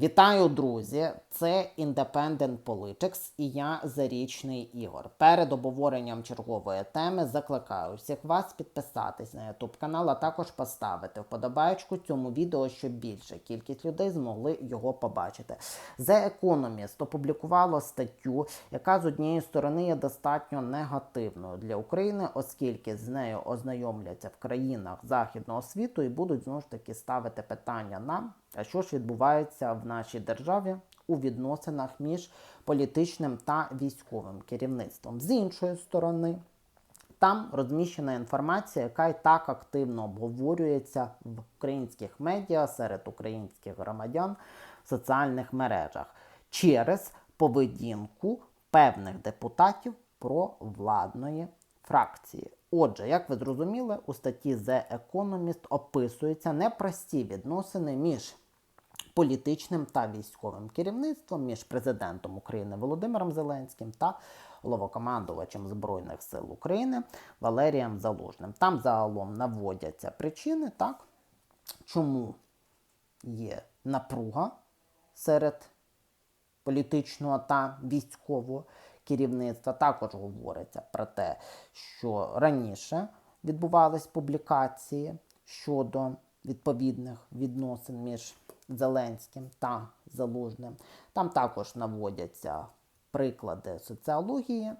Вітаю, друзі! Це Independent Politics і я Зарічний Ігор. Перед обговоренням чергової теми закликаю всіх вас підписатись на YouTube канал, а також поставити вподобайку цьому відео, щоб більша кількість людей змогли його побачити. The Economist опублікувало статтю, яка з однієї сторони є достатньо негативною для України, оскільки з нею ознайомляться в країнах західного світу і будуть знову ж таки ставити питання нам. А що ж відбувається в нашій державі у відносинах між політичним та військовим керівництвом? З іншої сторони, там розміщена інформація, яка і так активно обговорюється в українських медіа серед українських громадян в соціальних мережах через поведінку певних депутатів про владної фракції. Отже, як ви зрозуміли, у статті The Economist описуються непрості відносини між політичним та військовим керівництвом, між президентом України Володимиром Зеленським та головокомандувачем Збройних сил України Валерієм Залужним. Там загалом наводяться причини, так, чому є напруга серед політичного та військового керівництва. Також говориться про те, що раніше відбувались публікації щодо відповідних відносин між Зеленським та Залужним. Там також наводяться приклади соціології,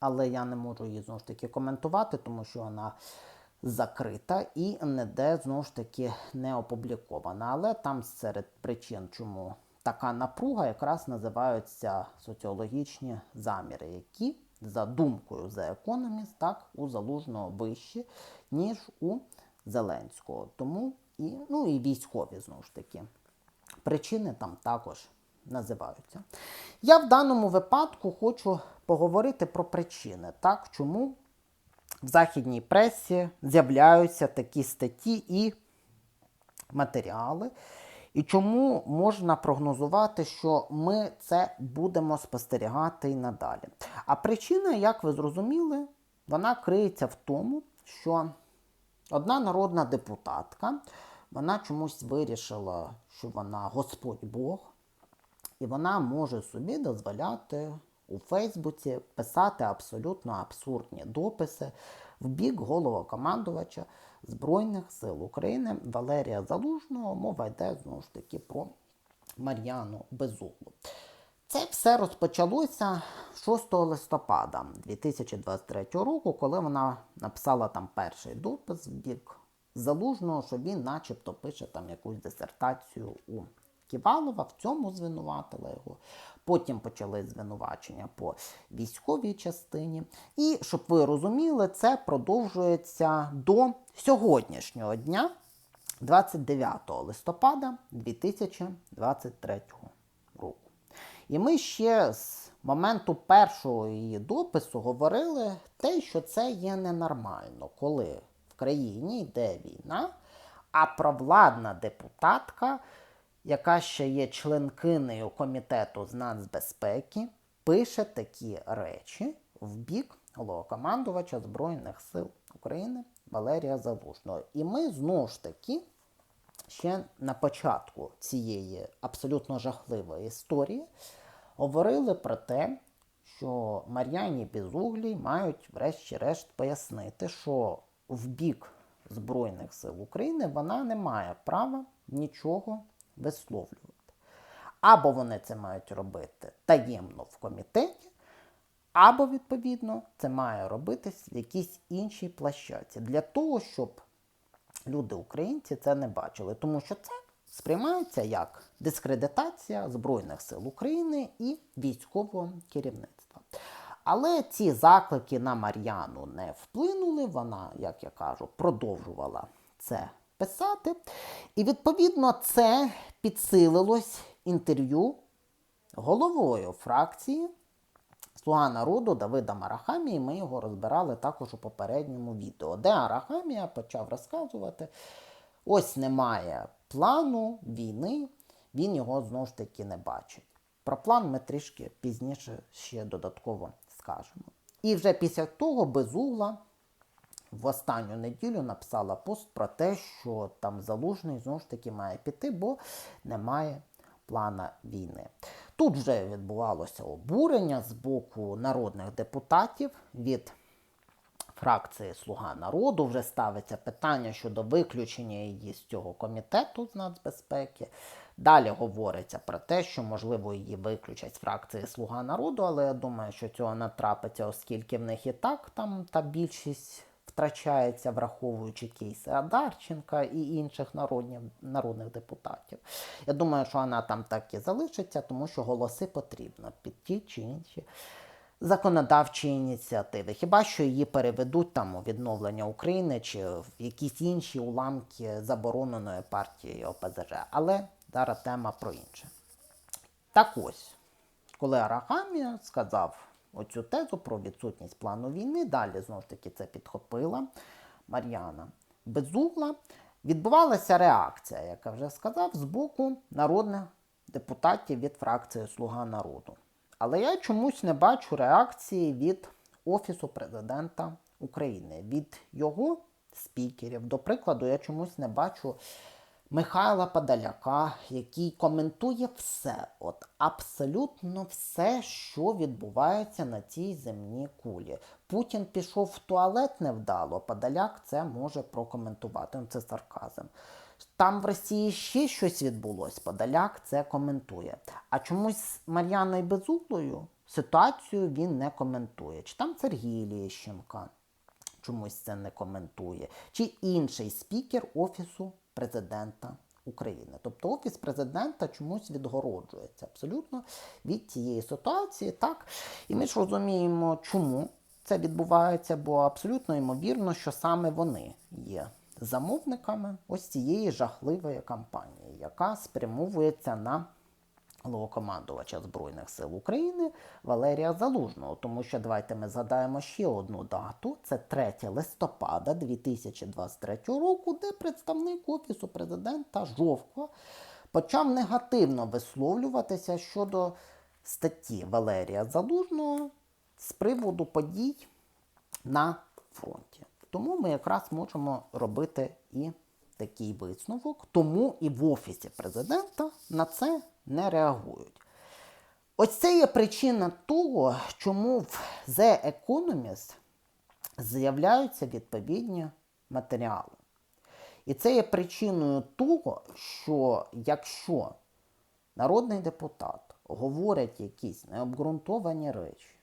але я не можу її знову ж таки коментувати, тому що вона закрита і ніде знову ж таки не опублікована. Але там серед причин, чому така напруга, якраз називаються соціологічні заміри, які, за думкою The Economist, так, у залужного вищі, ніж у Зеленського. Тому і, ну, і військові знову ж таки. Причини там також називаються. Я в даному випадку хочу поговорити про причини, так, чому в західній пресі з'являються такі статті і матеріали, і чому можна прогнозувати, що ми це будемо спостерігати і надалі. А причина, як ви зрозуміли, вона криється в тому, що одна народна депутатка вона чомусь вирішила, що вона Господь Бог, і вона може собі дозволяти у Фейсбуці писати абсолютно абсурдні дописи в бік головокомандувача Збройних сил України Валерія Залужного. Мова йде знову ж таки про Мар'яну Безуглу. Це все розпочалося 6 листопада 2023 року, коли вона написала там перший допис в бік Залужного, що він начебто пише там якусь дисертацію у Ківалова, в цьому звинуватила його. Потім почали звинувачення по військовій частині. І, щоб ви розуміли, це продовжується до сьогоднішнього дня, 29 листопада 2023 року. І ми ще з моменту першого її допису говорили те, що це є ненормально, коли в країні йде війна, а провладна депутатка, яка ще є членкинею комітету з нацбезпеки, пише такі речі в бік головокомандувача Збройних сил України Валерія Залужного. І ми знову ж таки ще на початку цієї абсолютно жахливої історії говорили про те, що Мар'яні Безуглій мають, врешті-решт, пояснити, що в бік Збройних сил України вона не має права нічого висловлювати. Або вони це мають робити таємно в комітеті, або, відповідно, це має робитись в якійсь іншій площаці для того, щоб люди-українці це не бачили. Тому що це сприймається як дискредитація Збройних сил України і військового керівництва. Але ці заклики на Мар'яну не вплинули. Вона, як я кажу, продовжувала це писати. І відповідно це підсилилось інтерв'ю головою фракції Слуга народу Давида Марахамії. Ми його розбирали також у попередньому відео, де Арахамія почав розказувати: ось немає плану війни, він його знову ж таки не бачить. Про план ми трішки пізніше ще додатково скажемо. І вже після того безугла в останню неділю написала пост про те, що там залужний знову ж таки має піти, бо немає плана війни. Тут вже відбувалося обурення з боку народних депутатів від фракції Слуга народу. Вже ставиться питання щодо виключення її з цього комітету з нацбезпеки. Далі говориться про те, що можливо її виключать з фракції Слуга народу, але я думаю, що цього не трапиться, оскільки в них і так там та більшість втрачається, враховуючи кейси Адарченка і інших народнів, народних депутатів. Я думаю, що вона там так і залишиться, тому що голоси потрібно під ті чи інші законодавчі ініціативи. Хіба що її переведуть там у відновлення України чи в якісь інші уламки забороненої партії ОПЗЖ. Але зараз тема про інше. Так ось, коли Арахамі сказав оцю тезу про відсутність плану війни, далі знову ж таки це підхопила Мар'яна Безугла, відбувалася реакція, як я вже сказав, з боку народних депутатів від фракції Слуга народу. Але я чомусь не бачу реакції від Офісу президента України, від його спікерів. До прикладу, я чомусь не бачу Михайла Подоляка, який коментує все, от абсолютно все, що відбувається на цій земній кулі. Путін пішов в туалет невдало, Подоляк це може прокоментувати. Ну, Це сарказм. Там в Росії ще щось відбулось, Подоляк це коментує. А чомусь з Мар'яною Безуглою ситуацію він не коментує. Чи там Сергій Лещенка чомусь це не коментує, чи інший спікер Офісу президента України. Тобто Офіс президента чомусь відгороджується абсолютно від цієї ситуації. так? І ми ж розуміємо, чому це відбувається, бо абсолютно ймовірно, що саме вони є замовниками ось цієї жахливої кампанії, яка спрямовується на головокомандувача Збройних сил України Валерія Залужного. Тому що давайте ми згадаємо ще одну дату: це 3 листопада 2023 року, де представник Офісу президента Жовко почав негативно висловлюватися щодо статті Валерія Залужного з приводу подій на фронті. Тому ми якраз можемо робити і такий висновок. Тому і в Офісі президента на це не реагують. Ось це є причина того, чому в The Economist з'являються відповідні матеріали. І це є причиною того, що якщо народний депутат говорить якісь необґрунтовані речі,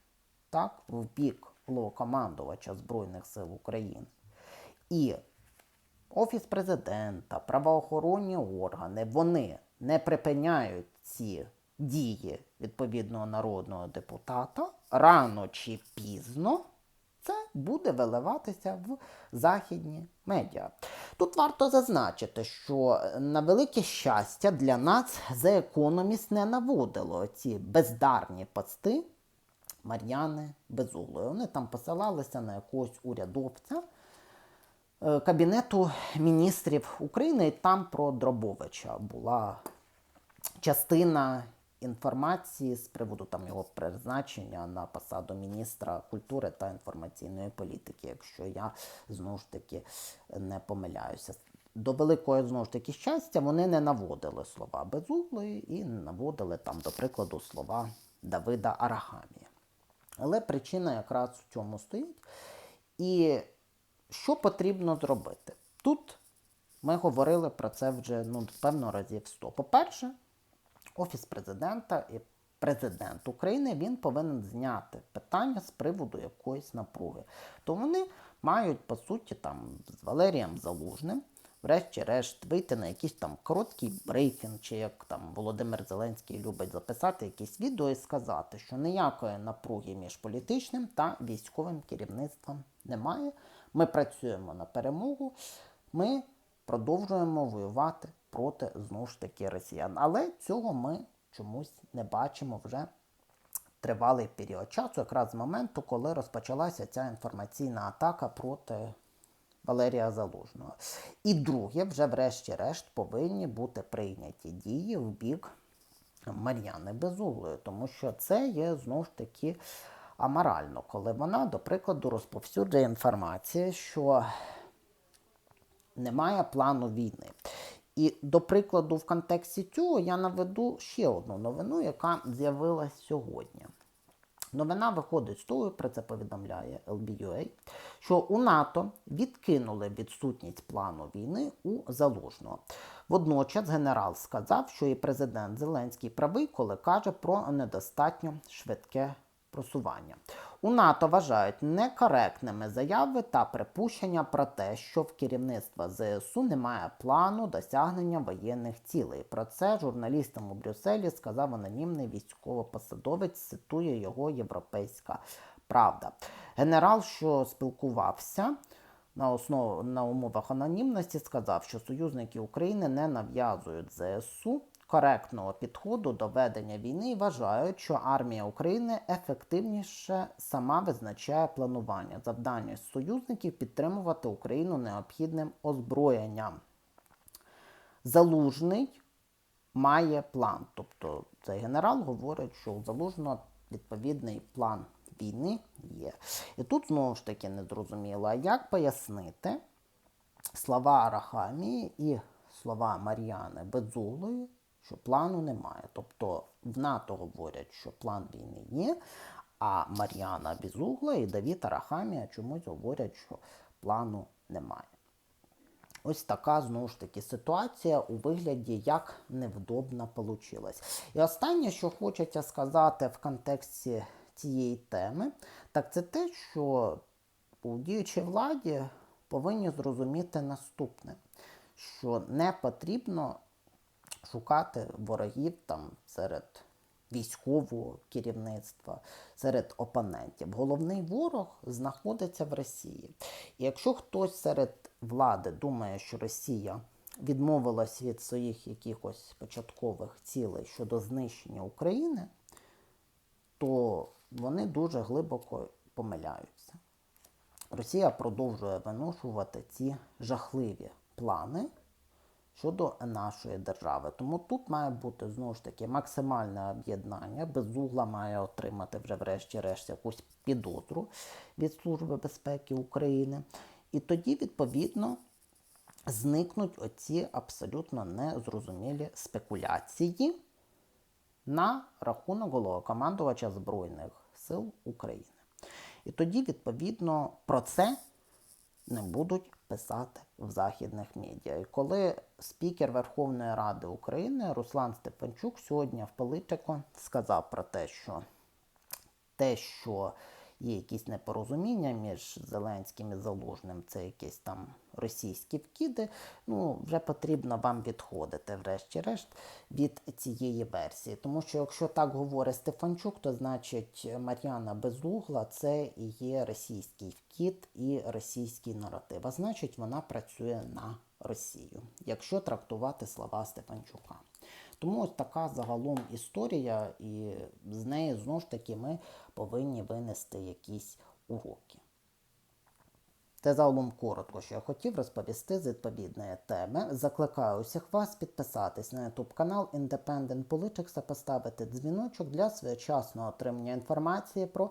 так, в бік головнокомандувача Збройних сил України, і Офіс президента, правоохоронні органи, вони не припиняють ці дії відповідного народного депутата, рано чи пізно це буде виливатися в західні медіа. Тут варто зазначити, що на велике щастя для нас The Economist не наводило ці бездарні пости Мар'яни Безуглої. Вони там посилалися на якогось урядовця. Е, Кабінету міністрів України, і там про Дробовича була частина інформації з приводу там його призначення на посаду міністра культури та інформаційної політики, якщо я знову ж таки не помиляюся. До великого знову ж таки щастя вони не наводили слова Безуглої і не наводили там, до прикладу, слова Давида Арахамія. Але причина якраз в цьому стоїть. І що потрібно зробити? Тут ми говорили про це вже ну, певно разів 100. По-перше, Офіс президента і президент України він повинен зняти питання з приводу якоїсь напруги. То вони мають, по суті, там з Валерієм Залужним, врешті-решт, вийти на якийсь там короткий брифінг, чи як там Володимир Зеленський любить записати якісь відео і сказати, що ніякої напруги між політичним та військовим керівництвом немає. Ми працюємо на перемогу, ми продовжуємо воювати проти знову ж таки росіян. Але цього ми чомусь не бачимо вже тривалий період часу, якраз з моменту, коли розпочалася ця інформаційна атака проти Валерія Залужного. І друге, вже врешті-решт повинні бути прийняті дії в бік Мар'яни Безуглої, тому що це є знову ж таки аморально, коли вона, до прикладу, розповсюджує інформацію, що немає плану війни. І до прикладу, в контексті цього я наведу ще одну новину, яка з'явилась сьогодні. Новина виходить з того, про це повідомляє LBUA, що у НАТО відкинули відсутність плану війни у Залужного. Водночас генерал сказав, що і президент Зеленський правий, коли каже про недостатньо швидке просування. У НАТО вважають некоректними заяви та припущення про те, що в керівництва ЗСУ немає плану досягнення воєнних цілей. Про це журналістам у Брюсселі сказав анонімний військовопосадовець, цитує його Європейська Правда. Генерал, що спілкувався на основ на умовах анонімності, сказав, що союзники України не нав'язують ЗСУ коректного підходу до ведення війни і вважають, що армія України ефективніше сама визначає планування. Завдання союзників підтримувати Україну необхідним озброєнням. Залужний має план. Тобто цей генерал говорить, що у Залужного відповідний план війни є. І тут знову ж таки не зрозуміло, як пояснити слова Арахамії і слова Мар'яни Безуглої, що плану немає. Тобто в НАТО говорять, що план війни є, а Мар'яна Безугла і Давід Арахамія чомусь говорять, що плану немає. Ось така знову ж таки ситуація у вигляді, як невдобно получилось. І останнє, що хочеться сказати в контексті цієї теми, так це те, що у діючій владі повинні зрозуміти наступне, що не потрібно шукати ворогів там серед військового керівництва, серед опонентів. Головний ворог знаходиться в Росії. І якщо хтось серед влади думає, що Росія відмовилась від своїх якихось початкових цілей щодо знищення України, то вони дуже глибоко помиляються. Росія продовжує виношувати ці жахливі плани щодо нашої держави. Тому тут має бути знову ж таки максимальне об'єднання. Безугла має отримати вже врешті-решт якусь підозру від Служби безпеки України. І тоді, відповідно, зникнуть оці абсолютно незрозумілі спекуляції на рахунок головнокомандувача Збройних сил України. І тоді, відповідно, про це не будуть писати в західних медіа. І коли спікер Верховної Ради України Руслан Степанчук сьогодні в Политико сказав про те, що те, що є якісь непорозуміння між Зеленським і Залужним, це якісь там російські вкиди, ну вже потрібно вам відходити, врешті-решт, від цієї версії. Тому що якщо так говорить Стефанчук, то значить Мар'яна Безугла це і є російський вкид і російський наратив. А значить, вона працює на Росію, якщо трактувати слова Стефанчука. Тому ось така загалом історія, і з неї знову ж таки ми повинні винести якісь уроки. Це загалом коротко, що я хотів розповісти з відповідної теми. Закликаю усіх вас підписатись на YouTube канал Independent Politics та поставити дзвіночок для своєчасного отримання інформації про